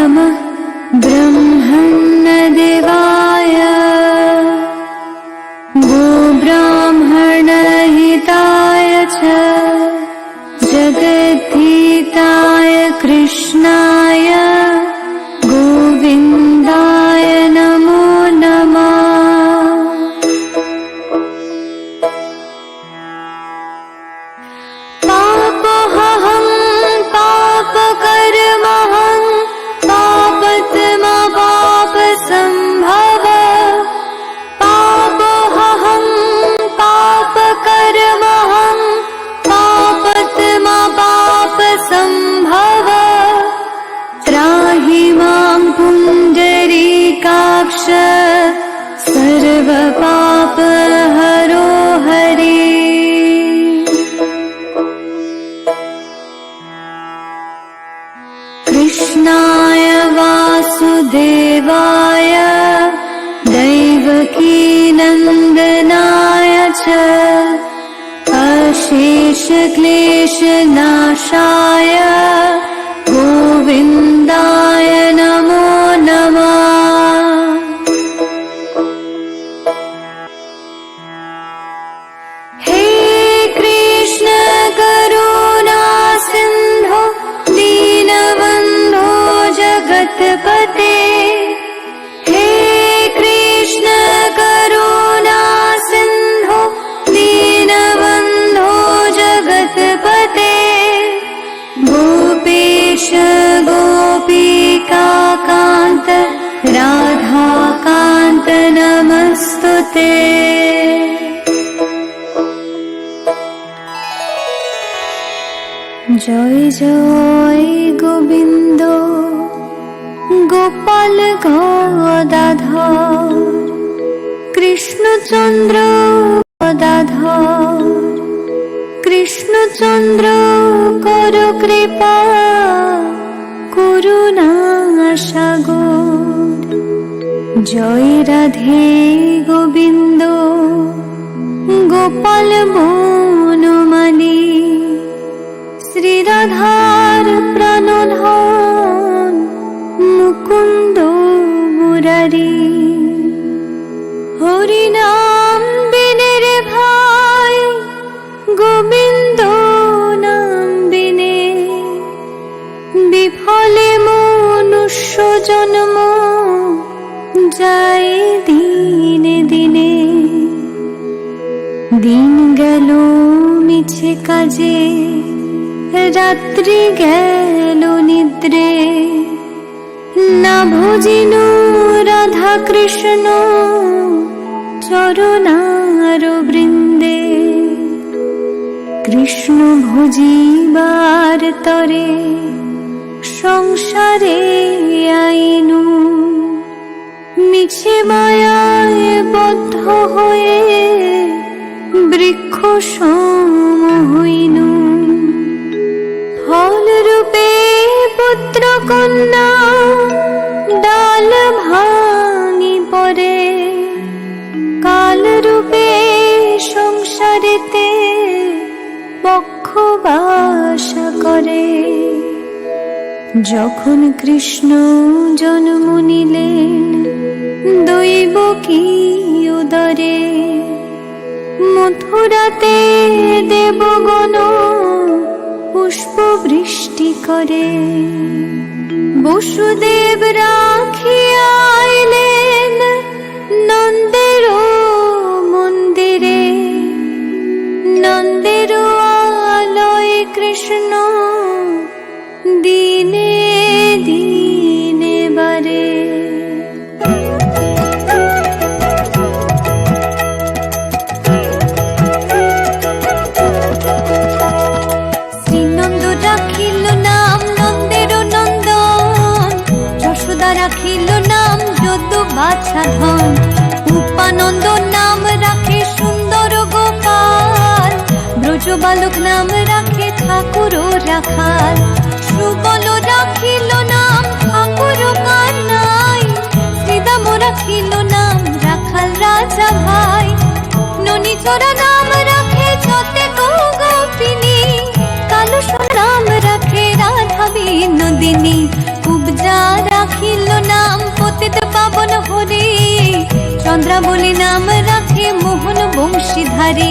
llama. वासुदेवाय दैवकीनन्दनाय च अशेषक्लेशनाशाय জয় জয় গোবিন্দ, গোপাল গদাধর, কৃষ্ণচন্দ্র গদাধর, কৃষ্ণচন্দ্র কর কৃপা, করুণা সাগর। জয় রাধে গোবিন্দ, গোপাল বনমালী কাজে রাত্রি গেল নিদ্রে। না ভজিন রাধা কৃষ্ণ চরণার বৃন্দে। কৃষ্ণ ভজিবার তরে সংসারে আইনু। মিছে মায়ায় বদ্ধ হয়ে বৃক্ষ সম পুত্র কন্যা ডাল ভাঙি পরে কাল রূপে সংসারেতে পক্ষ বাস করে। যখন কৃষ্ণ জন্ম নিলেন, দৈব কি উদরে? মথুরাতে বৃষ্টি করে। বসুদেব রাখিয়া আইলেন নন্দের মন্দিরে। নন্দের আলয় কৃষ্ণ দিনে বালক নাম রাখে ঠাকুর রাখাল। সুবল রাখিল নাম ঠাকুর কানাই শ্রীদাম রাখিল নাম রাখাল রাজা ভাই। ননী চোরা নাম রাখে যতে গোপিনী কালো নাম রাখে রাধা বিনোদিনী উপজা পতিত পাবন হরে। চন্দ্রাবলী নাম রাখে মোহন বংশীধারী।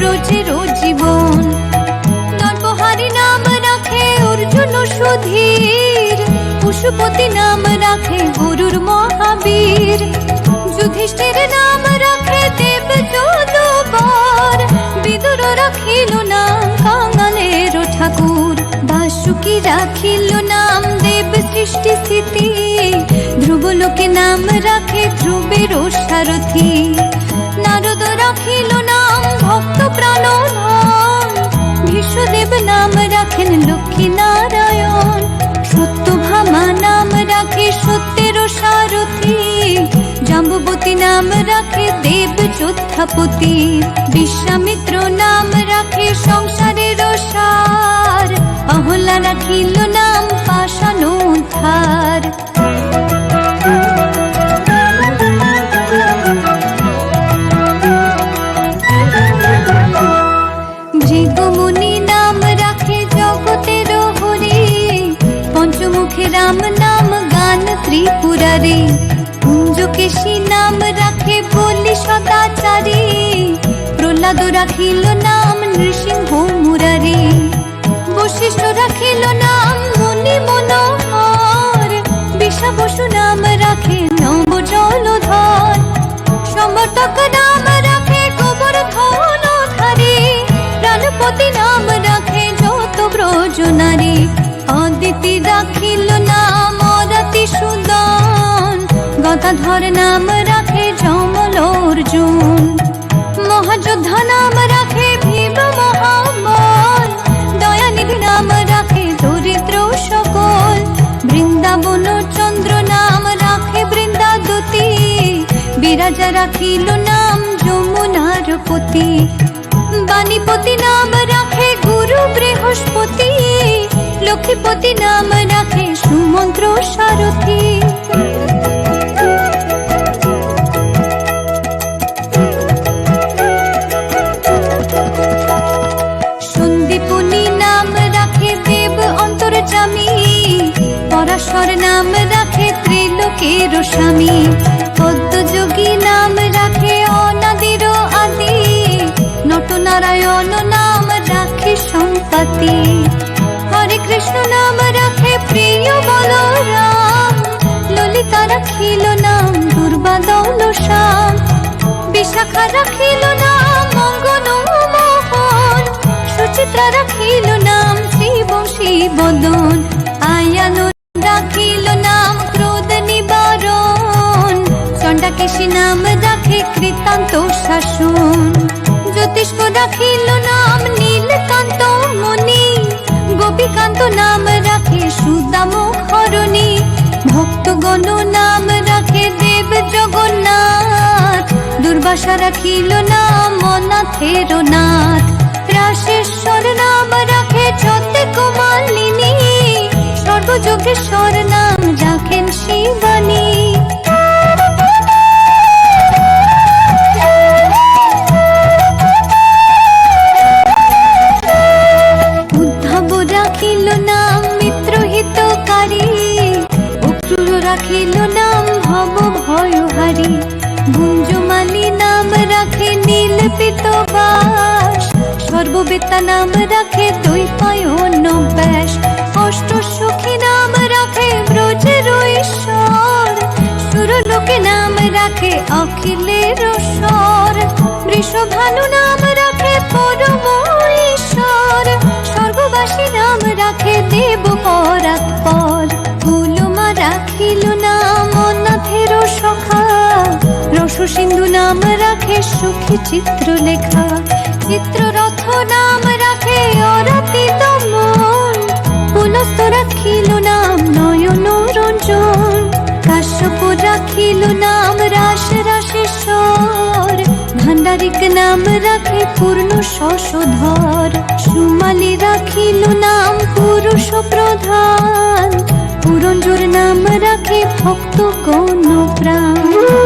ব্রজের জীবন। নরবহারী নাম রাখে অর্জুন সুধীর। পশুপতি নাম রাখে গরুর মহাবীর। যুধিষ্ঠির নাম রাখে দেব যদুবর বিদুর রাখিল নাম কাঙালের ঠাকুর। বাসুকি রাখিল নাম দেব সৃষ্টি স্থিতি ধ্রুবলোকে নাম রাখে ধ্রুবের সারথী। সত্যের সারথি। জাম্বুবতী নাম রাখে দেব যোদ্ধাপতি। বিশ্বামিত্র নাম রাখে সংসারের সার। অহলা রাখিল নাম পাশান রাখিল নাম নৃসিংহ মুরারি। বশিষ্ঠ রাখিল নাম মুনি মনোহর। বিষা বসু নাম রাখে নব জলধর সমর্থক নাম রাখে গোবর্ধন ধারী। প্রাণপতি নাম রাখে যত ব্রজ নারী। অদিতি রাখিল নাম অরাতি সুদন। গদাধর বিরাজা রাখিল নাম যমুনার পতি, বাণীপতি নাম রাখে গুরু বৃহস্পতি, লক্ষ্মীপতি নাম রাখে সুমন্ত্র সারথী। নাম রাখে দেব পরাশর নাম রাখে ত্রিলোকের স্বামী। পদ্মযোগী নটনারায়ণ নাম রাখে সম্পত্তি। হরে কৃষ্ণ নাম রাখে প্রিয় বলরাম। ললিতা রাখিল নাম দুর্বাদল শ্যাম বিশাখা রাখিল নাম মঙ্গন মোহন। সুচিত্রা রাখিল নাম শিব শিবদন আয়ানো রাখিল নাম ক্রোধ নিবারণ। চণ্ডাকেশী নাম রাখে কৃতান্ত শাসন। জ্যোতিষ্ক রাখিল নাম নীলকান্ত মণি। গোপীকান্ত নাম রাখে সুদাম ভক্তগণ নাম রাখে দেব জগন্নাথ। দুর্বাসা রাখিল নাম অনাথের নাথ। রাশেশ্বর নাম রাখে ছতে কুমালিনী সর্বযোগেশ্বর নাম রাখেন শিবানী অখিলের স্বর। বৃষভানু নাম রাখে পরম ঈশ্বর স্বর্গবাসী নাম রাখে দেব পরাৎপর হুলুমা রাখিল নাম নাথের সখা। রসু সিন্ধু নাম রাখে সুখী চিত্র লেখা চিত্ররথ নাম রাখে অরাতিত মন পুলস্ত রাখিল নাম নয়ন রঞ্জন। কাশ্যপুর রাখিল নাম রাশে রাশেশ্বর ভান্ডারিক নাম রাখে পূর্ণ শশধর। সুমালি রাখিল নাম পুরুষ প্রধান। পুরঞ্জোর নাম রাখে ভক্ত কোন প্রাণ।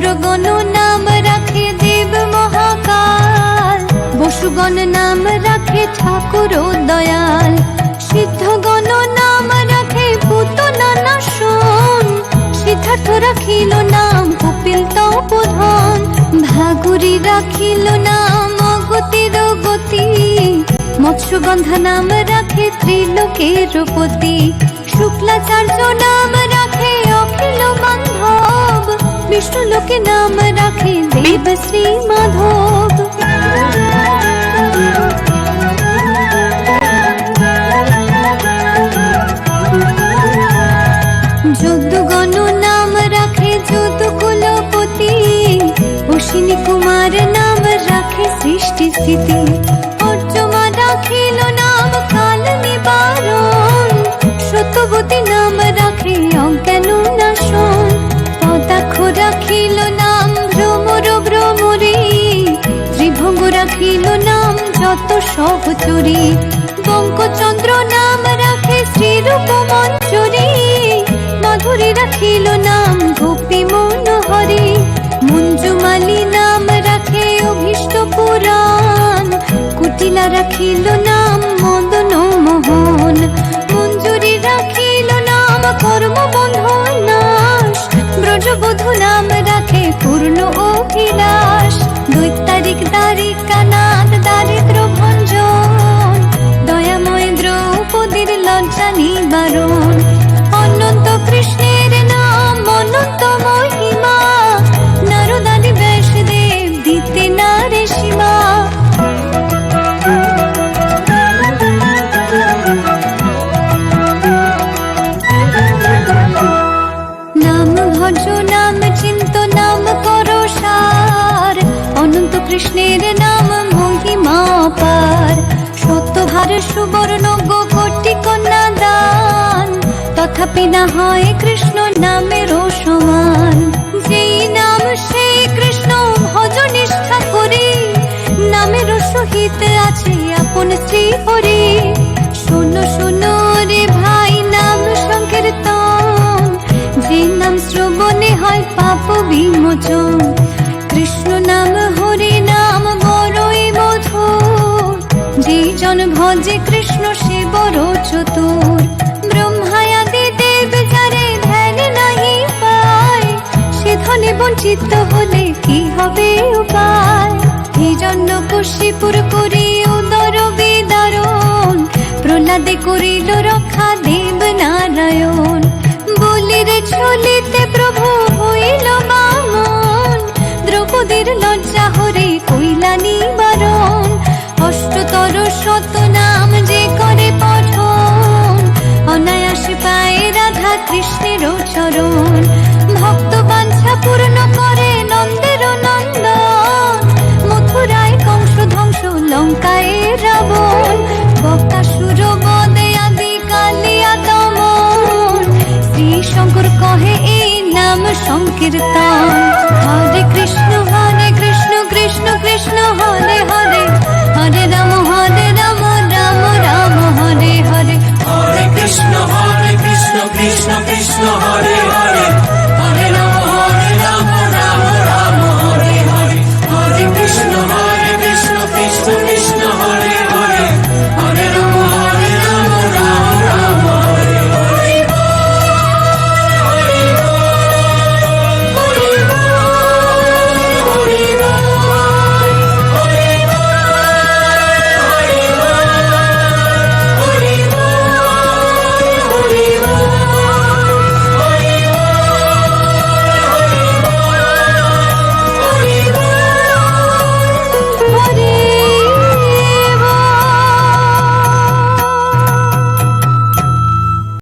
রুদ্রগণ নাম রাখে দেব মহাকাল। বসুগণ নাম রাখে ঠাকুর দয়াল। সিদ্ধগণ নাম রাখে ভূত নানা সিদ্ধার্থ রাখিল নাম কপিল তপোধন। ভাগুরি রাখিল নাম, অগতির গতি। মৎস্যগন্ধা নাম রাখে ত্রিলোকের পতি শুক্লাচার্য নাম রাখে অখিল বান্ধব বিষ্ণু লোকে নাম রাখে দেব শ্রী মাধব যদুগণ নাম রাখে যদু কুলপতি, অশ্বিনী কুমার নাম রাখে সৃষ্টি স্থিতি। অর্জমা রাখিল নাম কাল নিবারণ, সত্যবতী নাম রাখে অজ্ঞান সহচরী বঙ্কচন্দ্র নাম রাখে শ্রীরূপ মঞ্জুরি মাধুরী রাখিল নাম গোপী মনোহরি। মঞ্জুমালি নাম রাখে অভীষ্ট পুরাণ। কুটিলা রাখিল নাম মদন মোহন। মঞ্জুরি রাখিল নাম কর্ম বন্ধন নাশ। ব্রজবধূ নাম রাখে পূর্ণ অভিলাষ। অনন্ত কৃষ্ণের নাম, অনন্ত মহিমা। দিতে সীমা। নাম ভজ, নাম চিন্ত, নাম করো সার। অনন্ত কৃষ্ণের নাম মহিমা পার। সত্যভার সুবর্ণ না হয় কৃষ্ণ নামেরও সমান। যেই নাম সেই কৃষ্ণ, ভজ নিষ্ঠা করি। নামেরও সহিত আছে আপন শ্রী হরি শোনো শোনো রে ভাই, নাম সংকীর্তন। যে নাম শ্রবণে হয় পাপ বিমোচন। কৃষ্ণ নাম, হরি নাম, বড়ই মধুর। যে জন ভজে কৃষ্ণ সে বড় চতুর। বঞ্চিত হলে কি হবে উপায়? এই জন্য কুশিপুর করি উদর বিদারণ, প্রহ্লাদে করিল রক্ষা দেব নারায়ণ। সংকীর্তন। হরে কৃষ্ণ হরে কৃষ্ণ কৃষ্ণ কৃষ্ণ, হরে হরে। হরে রাম হরে রাম রাম রাম, হরে হরে। হরে কৃষ্ণ হরে কৃষ্ণ কৃষ্ণ কৃষ্ণ, হরে